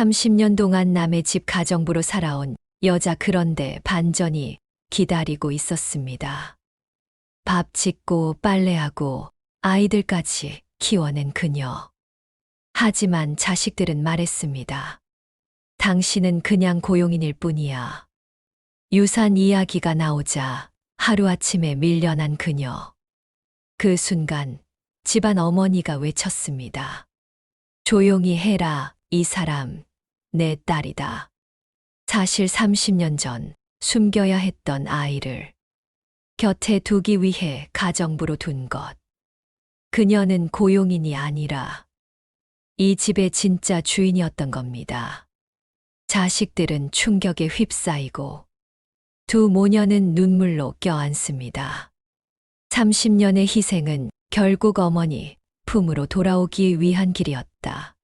30년 동안 남의 집 가정부로 살아온 여자 그런데 반전이 기다리고 있었습니다. 밥 짓고 빨래하고 아이들까지 키워낸 그녀. 하지만 자식들은 말했습니다. 당신은 그냥 고용인일 뿐이야. 유산 이야기가 나오자 하루아침에 밀려난 그녀. 그 순간 집안 어머니가 외쳤습니다. 조용히 해라, 이 사람, 내 딸이다. 사실 30년 전 숨겨야 했던 아이를 곁에 두기 위해 가정부로 둔 것. 그녀는 고용인이 아니라 이 집의 진짜 주인이었던 겁니다. 자식들은 충격에 휩싸이고 두 모녀는 눈물로 껴안습니다. 30년의 희생은 결국 어머니 품으로 돌아오기 위한 길이었다.